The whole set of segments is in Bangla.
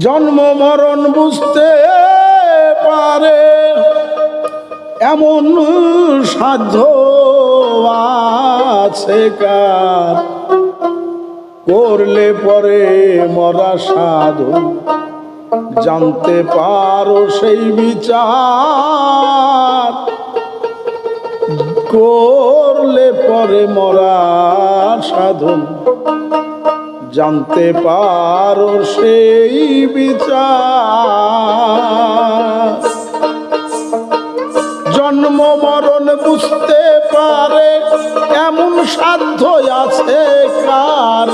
জন্ম মরণ বুঝতে পারে। এমন সাধ্য আছে কার? করলে পরে মরা সাধু জানতে পারো সেই বিচার। করলে পরে মরা সাধন জানতে পারো সেই বিচার। জন্ম, মরণ বুঝতে পারে এমন সাধ্য আছে কার।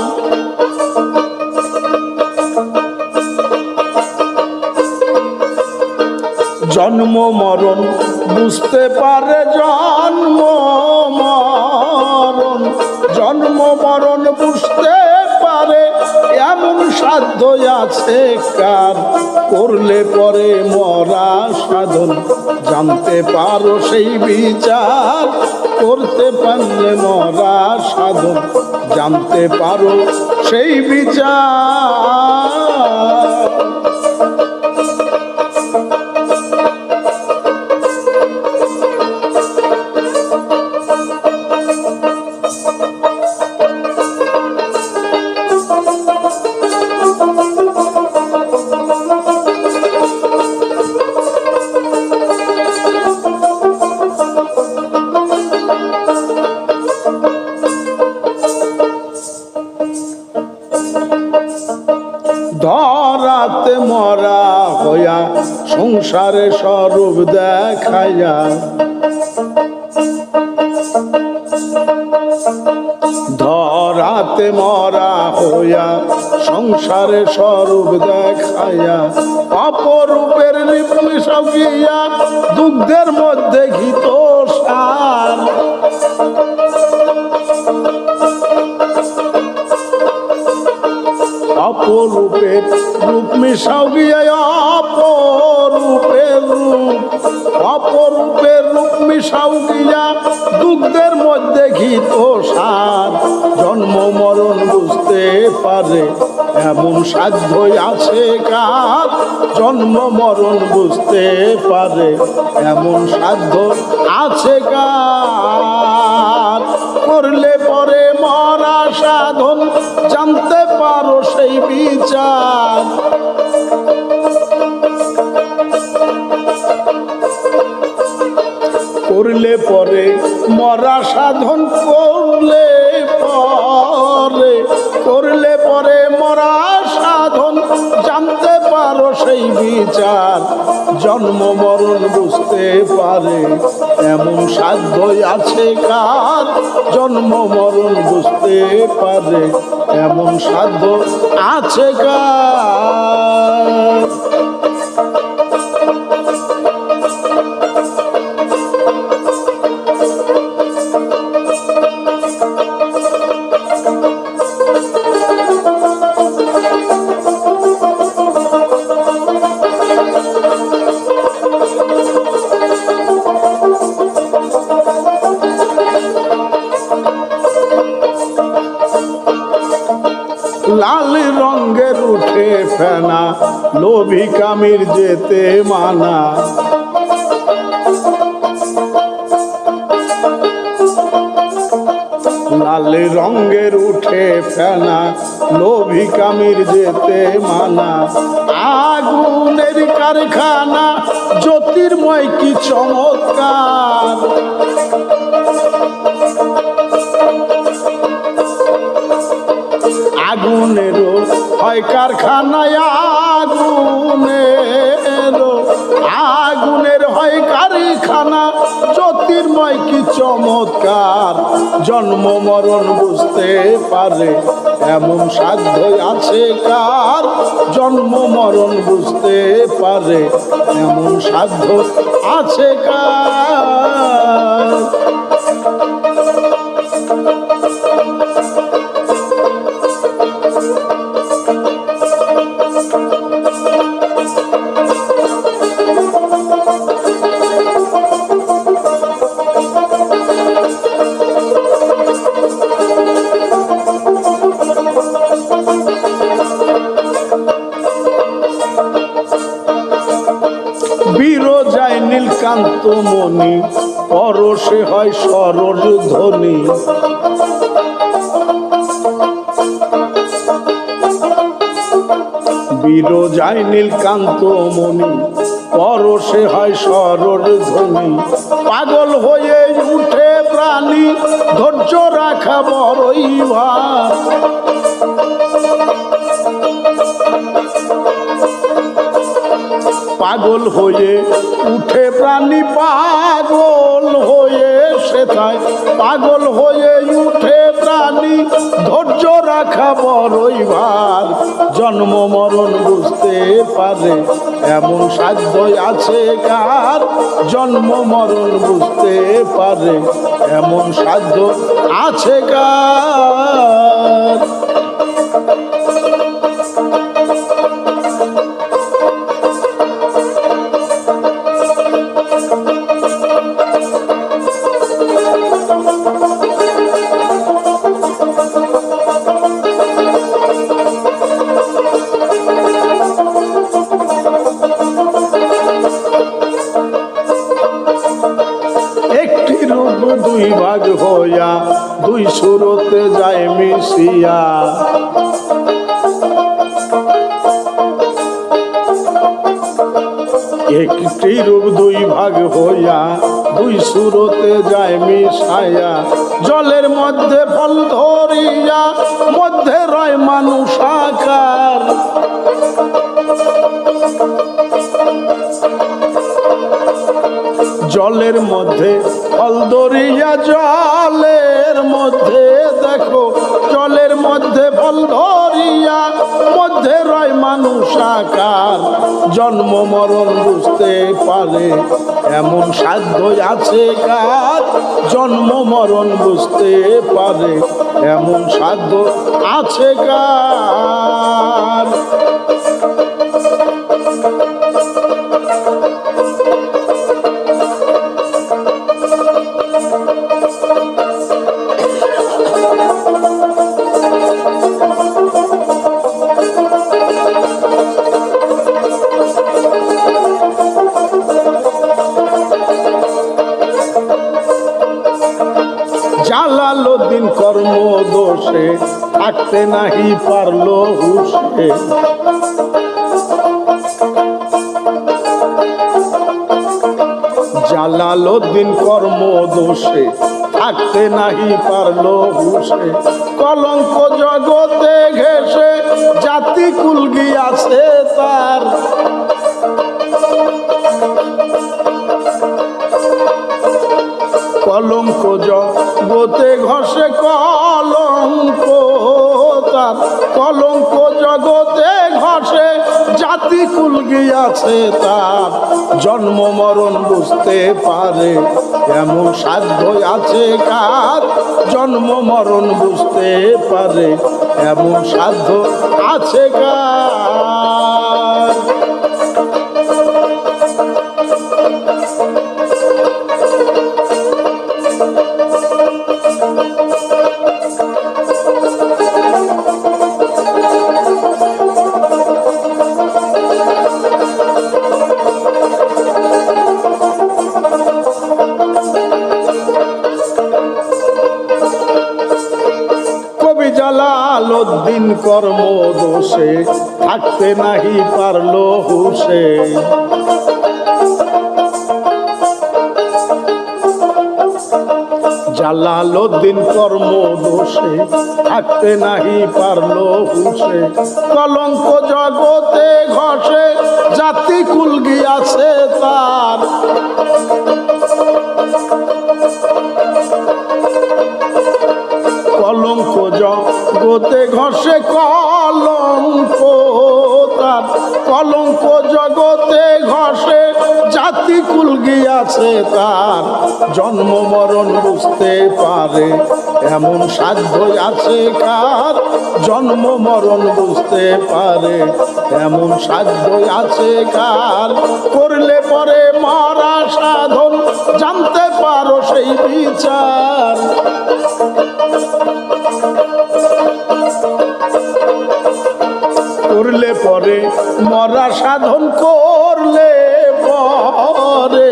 জন্ম, মরণ বুঝতে পারে জন্ম সাধ্য আছে কার? করলে পরে মরা সাধন। জানতে পারো সেই বিচার, করতে পারলে মরা সাধন। জানতে পারো সেই বিচার। সংসারে স্বরূপ দেখাইয়া ধরাতে মরা হইয়া সংসারে স্বরূপ দেখাইয়া অপরূপের সবিয়া দুগ্ধের মধ্যে ঘিত সার। অপরূপের রূপ মিশাও গিয়ে অপরূপের রূপ অপরূপের রূপ মিশাও গিয়া দুগ্ধের মধ্যে ঘিত সার জন্ম মরণ বুঝতে পারে, এমন সাধ্য আছে কার? জন্ম মরণ বুঝতে পারে, এমন সাধ্য আছে কার? করলে পরে মরা সাধন জানতে পারো সেই বিচার। পরে, মরা সাধন করলে পরে করলে পরে মরা সাধন জানতে পারো সেই বিচার। জন্ম, মরণ বুঝতে পারে, এমন সাধ্য আছে কার? জন্ম, মরণ বুঝতে পারে, এমন সাধ্য আছে কার? লাল রঙের উঠে ফেনা, লোভী কামির যেতে মানা। লাল রঙের উঠে ফেনা, লোভী কামির যেতে মানা। আগুনের কারখানা, জ্যোতির্ময় কি চমৎকার। আগুনেরও হয় কারখানায় আগুনেরও আগুনের হয় কারখানা, জ্যোতির্ময় কি চমৎকার। জন্ম, মরণ বুঝতে পারে, এমন সাধ্য আছে কার? জন্ম, মরণ বুঝতে পারে, এমন সাধ্য আছে কার? কান্ত মনি পরশে হয় সরল ধ্বনি। বিরজায় নীলকান্ত মনি পরশে হয় সরল ধ্বনি। পাগল হয়ে উঠে প্রাণী, ধৈর্য রাখা বড়ই ভার। পাগল হয়ে উঠে প্রাণী পাগল হয়ে সেথায়। পাগল হয়ে উঠে প্রাণী ধৈর্য রাখা বড়ই ভার। জন্ম মরণ বুঝতে পারে এমন সাধ্য আছে কার। জন্ম মরণ বুঝতে পারে এমন সাধ্য আছে কার। হইয়া দুই সুরতে যায় মিশিয়া। একটি রূপ দুই ভাগ হইয়া দুই সুরতে যায় মিশাইয়া। জলের মধ্যে ফল ধরিয়া, মধ্যে রয় মানুষ আকার। জলের মধ্যে ফল ধরিয়া জলের মধ্যে দেখো, জলের মধ্যে ফল ধরিয়া মধ্যে রয় মানুষ আকার। জন্ম মরণ বুঝতে পারে, এমন সাধ্য আছে কার? জন্ম মরণ বুঝতে পারে, এমন সাধ্য আছে কার? দোষে থাকতে নাহি পারল হুসে জালালুদ্দিন কর্ম দোষে থাকতে নাহি পারল হুসে কলঙ্ক জগতে ঘেসে জাতি কুল গিয়াছে তার। কলঙ্ক জগতে ঘষে কলঙ্ক তার কলঙ্ক জগতে ঘষে জাতি কুল গিয়াছে তার। জন্ম মরণ বুঝতে পারে এমন সাধ্য আছে কার? জন্ম মরণ বুঝতে পারে এমন সাধ্য আছে কার? কর্ম দোষে, থাকতে নাহি পারল হুসে জালালুদ্দিন কর্ম দোষে, থাকতে নাহি পারল হুসে কলঙ্ক জগতে ঘষে, জাতি কুল গিয়াছে তার। জগতে ঘষে কলঙ্ক, তার কলঙ্ক জগতে ঘষে জাতি কুল গিয়াছে তার। জন্ম মরণ বুঝতে পারে, এমন সাধ্য আছে কার। জন্ম মরণ বুঝতে পারে, এমন সাধ্য আছে কার। করলে পরে মরা সাধন জানতে পারো সেই বিচার। পরে মরা সাধন করলে পরে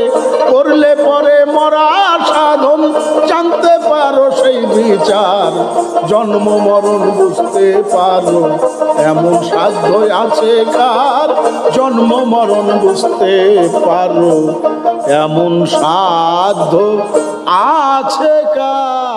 করলে পরে মরা সাধন জানতে পারো সেই বিচার, জন্ম, মরণ বুঝতে পারো। এমন সাধ্য আছে কার? জন্ম, মরণ বুঝতে পারো। এমন সাধ্য আছে কার?